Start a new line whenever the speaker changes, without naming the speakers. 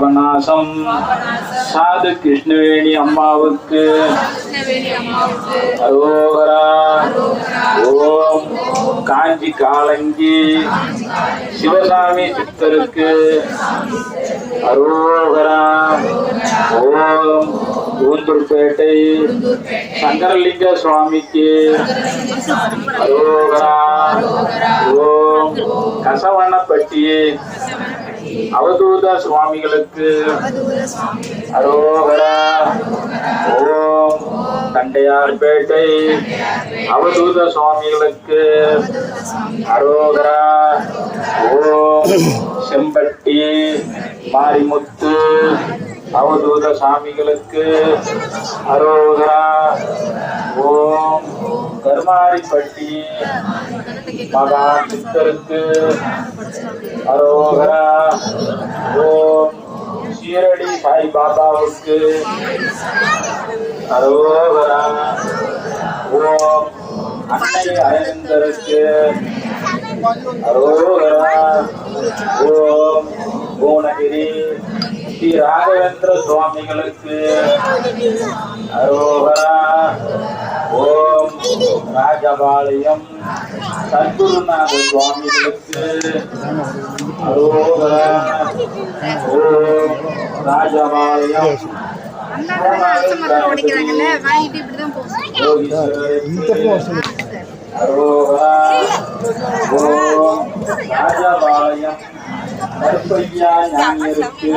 பாபநாசம். சாது கிருஷ்ணவேணி அம்மாவுக்கு. அரோகரா. ஓம் காஞ்சி காலங்கி. சிவசாமி சித்தருக்கு. அரோகரா. ஓம் ஊந்தூர்பேட்டை. சங்கரலிங்க சுவாமிக்கு. அரோகரா. ஓம் கசவண்ணப்பட்டி அவதூத சுவாமிகளுக்கு அரோகரா. ஓம் தண்டையார்பேட்டை அவதூத சுவாமிகளுக்கு அரோகரா. ஓம் செம்பட்டி மாரிமுத்து. அவதூத சாமிகளுக்கு அரோகரா. ஓம் கருமாரிப்பட்டி மகா சித்தருக்கு அரோகரா. ஓம் சீரடி சாய் பாபாவுக்கு அரோகரா. ஓம் அன்னை அரவிந்தருக்கு அரோகரா. ஓம் பூனகிரி ஸ்ரீ ராகவேந்திர சுவாமிகளுக்கு அரோகரா. ராஜபாளையம் சத்குருநாத சுவாமிகளுக்கு அரோகரா. ஓம் ராஜபாளையம். அரோகரா. ஓம் ராஜபாளையம். ஞானியருக்கு